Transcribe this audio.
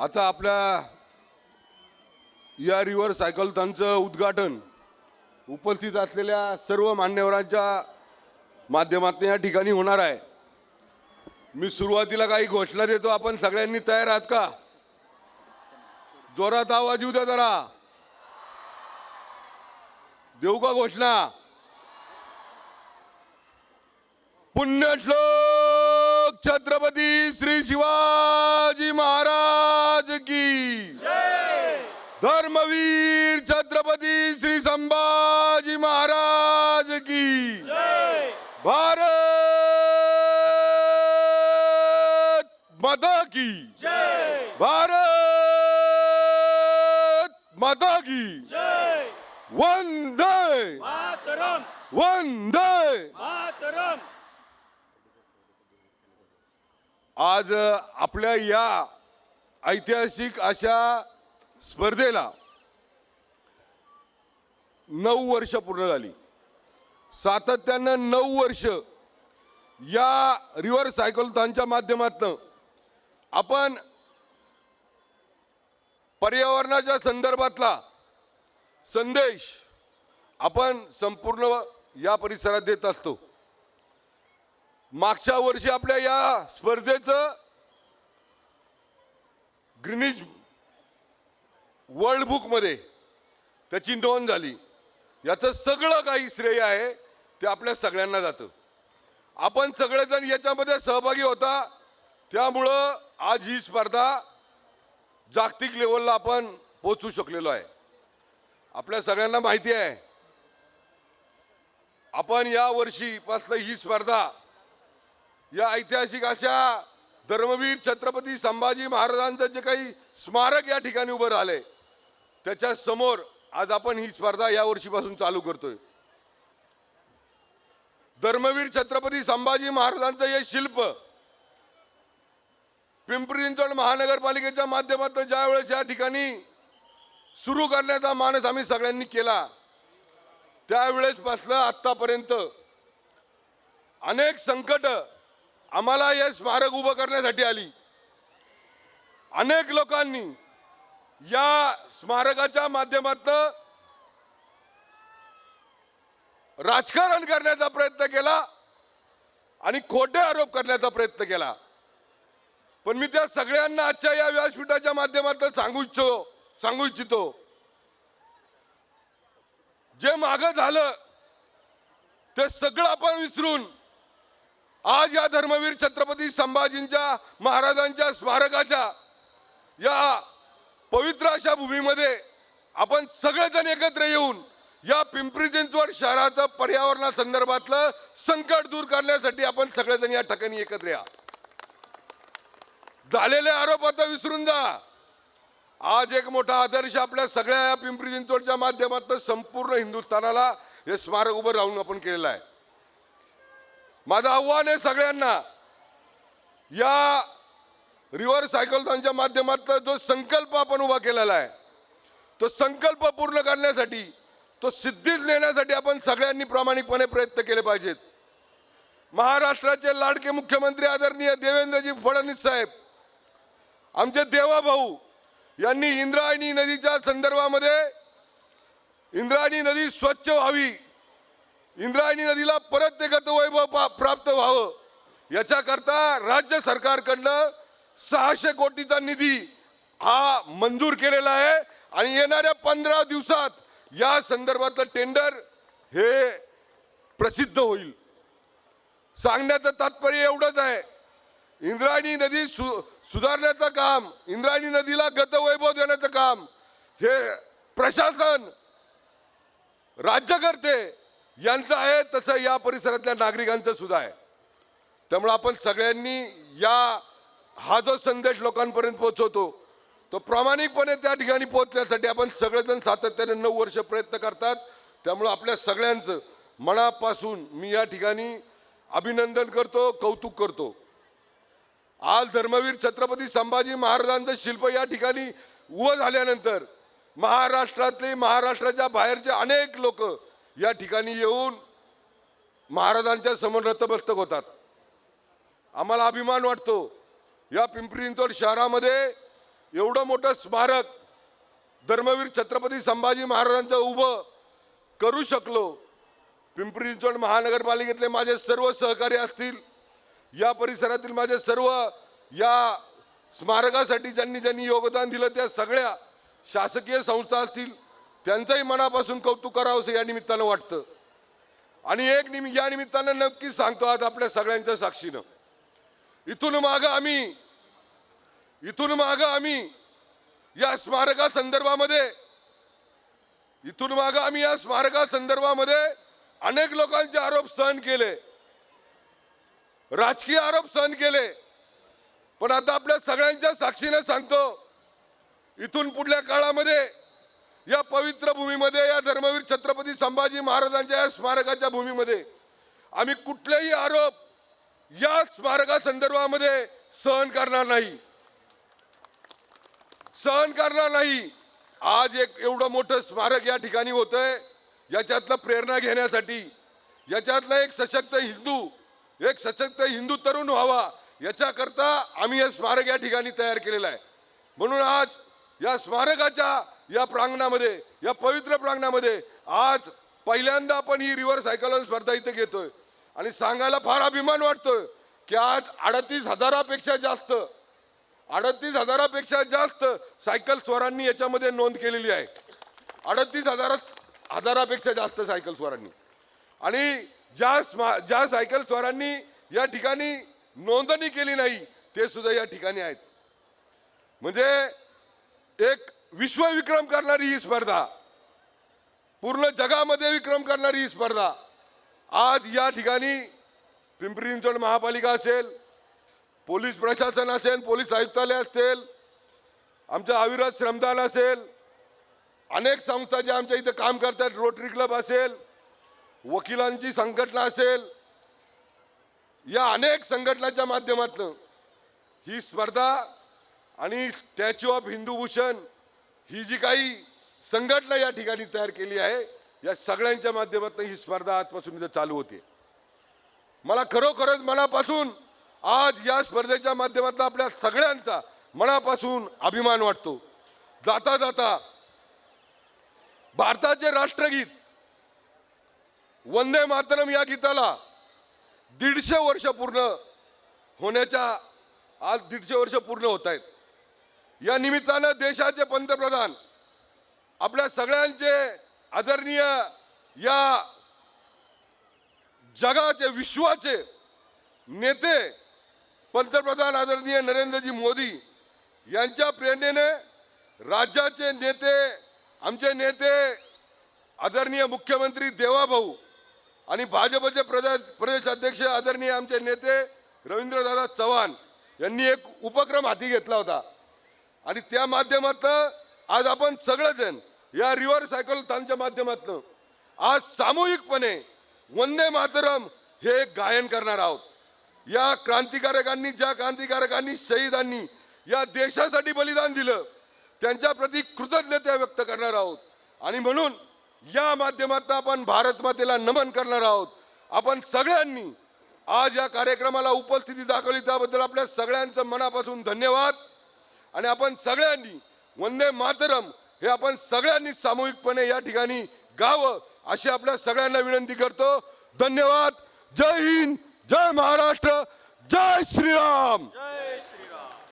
आता आपल्या या रिव्हर सायकलथॉनचं उद्घाटन उपस्थित असलेल्या सर्व मान्यवरांच्या माध्यमातून या ठिकाणी होणार आहे. मी सुरुवातीला काही घोषणा देतो आपण सगळ्यांनी तयार आहात का? जोरात आवाज येऊ द्या जरा. देऊ का घोषणा? पुण्यश्लोक छत्रपती श्री शिवाजी महाराज की। धर्मवीर छत्रपती श्री संभाजी महाराज की। भारत माता की। भारत माता की। वंदे। मातरम। वंदे। मातरम। आज आपल्या या ऐतिहासिक अशा स्पर्धेला नऊ वर्ष पूर्ण झाली. सातत्यानं नऊ वर्ष या रिव्हर सायकलथॉनच्या माध्यमातून आपण पर्यावरणाच्या संदर्भातला संदेश आपण संपूर्ण या परिसरात देत असतो. मागच्या वर्षी आपल्या या स्पर्धेचं ग्रीनिज वर्ल्ड बुकमध्ये त्याची नोंद झाली. याचं सगळं काही श्रेय आहे ते आपल्या सगळ्यांना जातं. आपण सगळेजण याच्यामध्ये सहभागी होता त्यामुळं आज ही स्पर्धा जागतिक लेवलला आपण पोचू शकलेलो आहे. आपल्या सगळ्यांना माहिती आहे आपण या वर्षीपासून ही स्पर्धा या ऐतिहासिक अशा धर्मवीर छत्रपती संभाजी महाराजांचं जे काही स्मारक या ठिकाणी उभं राहिले त्याच्यासमोर आज आपण ही स्पर्धा या वर्षीपासून चालू करतोय. धर्मवीर छत्रपती संभाजी महाराजांचं हे शिल्प पिंपरी चिंचवड महानगरपालिकेच्या माध्यमातून ज्या वेळेस या ठिकाणी सुरू करण्याचा मानस आम्ही सगळ्यांनी केला त्यावेळेस त्यावेळेसपासनं आत्तापर्यंत अनेक संकट आम्हाला हे स्मारक उभं करण्यासाठी आली. अनेक लोकांनी या स्मारकाच्या माध्यमात राजकारण करण्याचा प्रयत्न केला आणि खोटे आरोप करण्याचा प्रयत्न केला. पण मी त्या सगळ्यांना आजच्या या व्यासपीठाच्या माध्यमातून सांगू इच्छितो सांगू इच्छितो. जे माग झालं ते सगळं आपण विसरून आज या धर्मवीर छत्रपती संभाजींच्या महाराजांच्या स्मारकाच्या या पवित्र अशा भूमीमध्ये आपण सगळेजण एकत्र येऊन या पिंपरी चिंचवड शहराचं पर्यावरणा संदर्भातलं संकट दूर करण्यासाठी आपण सगळेजण या ठिकाणी एकत्र या. झालेले आरोप आता विसरून जा. आज एक मोठा आदर्श आपल्या सगळ्या या पिंपरी चिंचवडच्या माध्यमातून संपूर्ण हिंदुस्थानाला हे स्मारक उभं राहून आपण केलेलं आहे. माझं आव्हान आहे सगळ्यांना या रिव्हर सायकलथॉनच्या माध्यमातला जो संकल्प आपण उभा केलेला आहे तो संकल्प पूर्ण करण्यासाठी तो सिद्धीच नेण्यासाठी आपण सगळ्यांनी प्रामाणिकपणे प्रयत्न केले पाहिजेत. महाराष्ट्राचे लाडके मुख्यमंत्री आदरणीय देवेंद्रजी फडणवीस साहेब आमचे देवा भाऊ यांनी इंद्रायणी नदीच्या संदर्भामध्ये इंद्रायणी नदी स्वच्छ व्हावी इंद्रायणी नदीला परत ते गतवैभव प्राप्त व्हावं. याच्याकरता राज्य सरकारकडनं सहाशे कोटीचा निधी हा मंजूर केलेला आहे आणि येणाऱ्या पंधरा दिवसात या संदर्भातलं टेंडर हे प्रसिद्ध होईल. सांगण्याचं तात्पर्य एवढंच आहे. इंद्रायणी नदी सु सुधारण्याचं काम इंद्रायणी नदीला गतवैभव देण्याचं काम हे प्रशासन राज्य करते. यांचं आहे तसं या परिसरातल्या नागरिकांचं सुद्धा आहे. त्यामुळे आपण सगळ्यांनी या हा जो संदेश लोकांपर्यंत पोहोचवतो तो प्रामाणिकपणे त्या ठिकाणी पोहोचण्यासाठी आपण सगळेजण सातत्याने नऊ वर्ष प्रयत्न करतात. त्यामुळं आपल्या सगळ्यांचं मनापासून मी या ठिकाणी अभिनंदन करतो कौतुक करतो. आज धर्मवीर छत्रपती संभाजी महाराजांचं शिल्प या ठिकाणी उभं झाल्यानंतर महाराष्ट्रातले महाराष्ट्राच्या बाहेरचे अनेक लोक या ठिकाणी येऊन महाराजांच्या समोर नतमस्तक होतात. आम्हाला अभिमान वाटतो या पिंपरी चिंचवड शहरामध्ये एवढं मोठं स्मारक धर्मवीर छत्रपती संभाजी महाराजांचं उभं करू शकलो. पिंपरी चिंचवड महानगरपालिकेतले माझे सर्व सहकारी असतील या परिसरातील माझे सर्व या स्मारकासाठी ज्यांनी ज्यांनी योगदान दिलं त्या सगळ्या शासकीय संस्था असतील त्यांचंही मनापासून कौतुक करावं असं या निमित्तानं वाटतं. आणि एक निम या निमित्तानं नक्कीच सांगतो आज आपल्या सगळ्यांच्या साक्षीनं. इथून मागं आम्ही इथून मागं आम्ही या स्मारका संदर्भामध्ये इथून मागं आम्ही या स्मारका संदर्भामध्ये अनेक लोकांचे आरोप सहन केले. राजकीय आरोप सहन केले. पण आता आपल्या सगळ्यांच्या साक्षीनं सांगतो इथून पुढल्या काळामध्ये या पवित्र भूमीमध्ये या धर्मवीर छत्रपती संभाजी महाराजांच्या या स्मारकाच्या भूमीमध्ये आम्ही कुठलेही आरोप या स्मारकासंदर्भामध्ये सहन करणार नाही. सहन करणार नाही. आज एक एवढं मोठं स्मारक या ठिकाणी होतंय. याच्यातलं प्रेरणा घेण्यासाठी याच्यातलं एक सशक्त हिंदू एक सशक्त हिंदू तरुण व्हावा याच्याकरता आम्ही हे स्मारक या ठिकाणी तयार केलेलं आहे. म्हणून आज या स्मारकाच्या या प्रांगणामध्ये या पवित्र प्रांगणामध्ये आज पहिल्यांदा आपण ही रिव्हर सायकल स्पर्धा इथे घेतोय. आणि सांगायला फार अभिमान वाटतोय की आज अडतीस हजारापेक्षा जास्त अडतीस हजारापेक्षा जास्त सायकल स्वारांनी याच्यामध्ये नोंद केलेली आहे. अडतीस हजार हजारापेक्षा जास्त सायकल स्वारांनी. आणि ज्या स्मा ज्या सायकल स्वारांनी या ठिकाणी नोंदणी केली नाही ते सुद्धा या ठिकाणी आहेत. म्हणजे एक विश्वविक्रम करणारी ही स्पर्धा. पूर्ण जगामध्ये विक्रम करणारी ही स्पर्धा. आज या ठिकाणी पिंपरी चिंचवड महापालिका असेल पोलीस प्रशासन असेल पोलीस आयुक्तालय असतील आमचं अविरत श्रमदान असेल अनेक संस्था ज्या आमच्या इथं काम करतात रोटरी क्लब असेल वकिलांची संघटना असेल या अनेक संघटनाच्या माध्यमातून ही स्पर्धा आणि स्टॅच्यू ऑफ हिंदू भूषण ही जी काही संघटना या ठिकाणी तयार केली आहे या सगळ्यांच्या माध्यमातून ही स्पर्धा आजपासून इथं चालू होते. मला खरोखरच मनापासून आज या स्पर्धेच्या माध्यमातून आपल्या सगळ्यांचा मनापासून अभिमान वाटतो. जाता जाता भारताचे राष्ट्रगीत वंदे मातरम या गीताला दीडशे वर्ष पूर्ण होण्याच्या आज दीडशे वर्ष पूर्ण होत आहेत. या निमित्तानं देशाचे पंतप्रधान आपल्या सगळ्यांचे आदरणीय या जगाचे विश्वाचे नेते पंतप्रधान आदरणीय नरेंद्रजी मोदी यांच्या प्रेरणेने राज्याचे नेते आमचे नेते आदरणीय मुख्यमंत्री देवाभाऊ आणि भाजपचे प्रदेश प्रदेश अध्यक्ष आदरणीय आमचे नेते रवींद्रदादा चव्हाण यांनी एक उपक्रम हाती घेतला होता. आणि त्या माध्यमातनं आज आपण सगळेजण या रिव्हर सायकलच्या माध्यमातून आज सामूहिकपणे वंदे मातरम हे गायन करणार आहोत. या क्रांतिकारकांनी ज्या क्रांतिकारकांनी शहीदांनी या देशासाठी बलिदान दिलं त्यांच्या प्रती कृतज्ञता व्यक्त करणार आहोत. आणि म्हणून या माध्यमातून आपण भारत मातेला नमन करणार आहोत. आपण सगळ्यांनी आज या कार्यक्रमाला उपस्थिती दाखवली त्याबद्दल आपल्या सगळ्यांचं मनापासून धन्यवाद. आणि आपण सगळ्यांनी वंदे मातरम हे आपण सगळ्यांनी सामूहिकपणे या ठिकाणी गावं अशी आपल्या सगळ्यांना विनंती करतो. धन्यवाद. जय हिंद. जय महाराष्ट्र. जय श्रीराम. जय श्रीराम.